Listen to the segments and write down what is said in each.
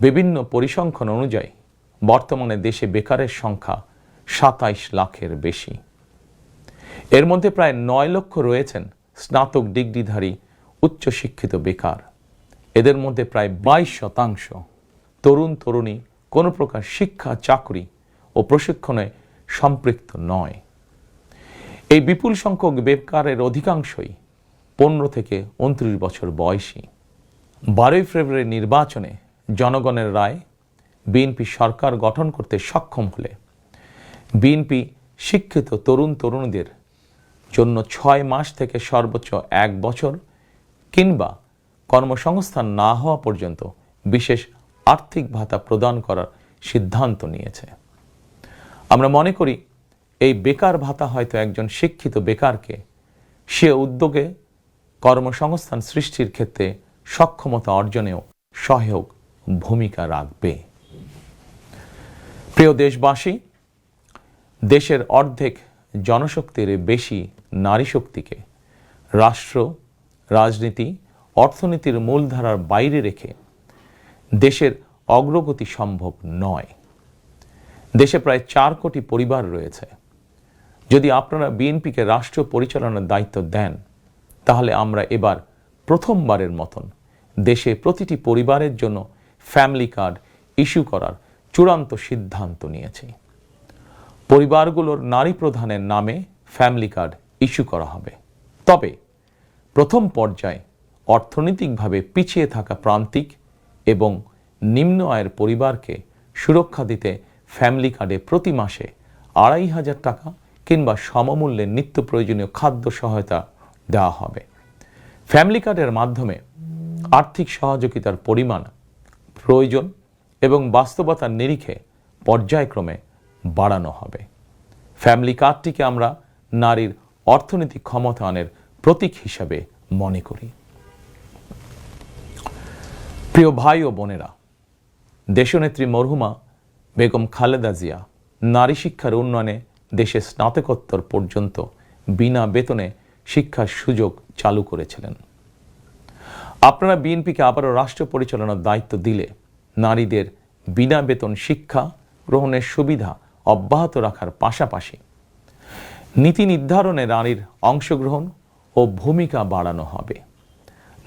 বিভিন্ন পরিসংখ্যান অনুযায়ী, বর্তমানে দেশে বেকারের সংখ্যা সাতাইশ লাখের বেশি। এর মধ্যে প্রায় নয় লক্ষ রয়েছেন স্নাতক ডিগ্রিধারী উচ্চশিক্ষিত বেকার। এদের মধ্যে প্রায় বাইশ শতাংশ তরুণ তরুণী, কোনো প্রকার শিক্ষা, চাকরি ও প্রশিক্ষণে সম্পৃক্ত নয়। এই বিপুল সংখ্যক বেকারের অধিকাংশই পনেরো থেকে উনত্রিশ বছর বয়সী। বারোই ফেব্রুয়ারি নির্বাচনে জনগণের রায় বিএনপি সরকার গঠন করতে সক্ষম হলে বিএনপি শিক্ষিত তরুণ তরুণীদের জন্য ছয় মাস থেকে সর্বোচ্চ এক বছর কিংবা কর্মসংস্থান না হওয়া পর্যন্ত বিশেষ আর্থিক ভাতা প্রদান করার সিদ্ধান্ত নিয়েছে। আমরা মনে করি, এই বেকার ভাতা হয়তো একজন শিক্ষিত বেকারকে সে উদ্যোগে কর্মসংস্থান সৃষ্টির ক্ষেত্রে সক্ষমতা অর্জনেও সহায়ক ভূমিকা রাখবে। প্রিয় দেশবাসী, দেশের অর্ধেক জনশক্তির বেশি নারী শক্তিকে রাষ্ট্র, রাজনীতি, অর্থনীতির মূলধারার বাইরে রেখে দেশের অগ্রগতি সম্ভব নয়। দেশে প্রায় চার কোটি পরিবার রয়েছে। যদি আপনারা বিএনপিকে রাষ্ট্র পরিচালনার দায়িত্ব দেন, তাহলে আমরা এবার প্রথমবারের মতন দেশে প্রতিটি পরিবারের জন্য ফ্যামিলি কার্ড ইস্যু করার চূড়ান্ত সিদ্ধান্ত নিয়েছি। পরিবারগুলোর নারী প্রধানের নামে ফ্যামিলি কার্ড ইস্যু করা হবে। তবে প্রথম পর্যায়ে অর্থনৈতিকভাবে পিছিয়ে থাকা প্রান্তিক এবং নিম্ন আয়ের পরিবারকে সুরক্ষা দিতে ফ্যামিলি কার্ডে প্রতি মাসে আড়াই হাজার টাকা কিংবা সমমূল্যে নিত্য প্রয়োজনীয় খাদ্য সহায়তা দেওয়া হবে। ফ্যামিলি কার্ডের মাধ্যমে আর্থিক সহযোগিতার পরিমাণ প্রয়োজন এবং বাস্তবতার নিরিখে পর্যায়ক্রমে বাড়ানো হবে। ফ্যামিলি কার্ডটিকে আমরা নারীর অর্থনৈতিক ক্ষমতায়নের প্রতীক হিসাবে মনে করি। প্রিয় ভাই ও বোনেরা, দেশনেত্রী মরহুমা বেগম খালেদা জিয়া নারী শিক্ষার উন্নয়নে দেশে স্নাতকোত্তর পর্যন্ত বিনা বেতনে শিক্ষার সুযোগ চালু করেছিলেন। আপনারা বিএনপিকে আবারও রাষ্ট্র পরিচালনার দায়িত্ব দিলে নারীদের বিনা বেতন শিক্ষা গ্রহণের সুবিধা অব্যাহত রাখার পাশাপাশি নীতি নির্ধারণে নারীর অংশগ্রহণ ও ভূমিকা বাড়ানো হবে।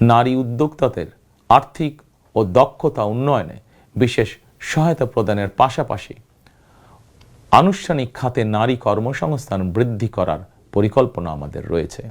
নারী উদ্যোক্তাদের আর্থিক ও দক্ষতা উন্নয়নে বিশেষ সহায়তা প্রদানের পাশাপাশি আনুষ্ঠানিক খাতে নারী কর্মসংস্থান বৃদ্ধি করার পরিকল্পনা আমাদের রয়েছে।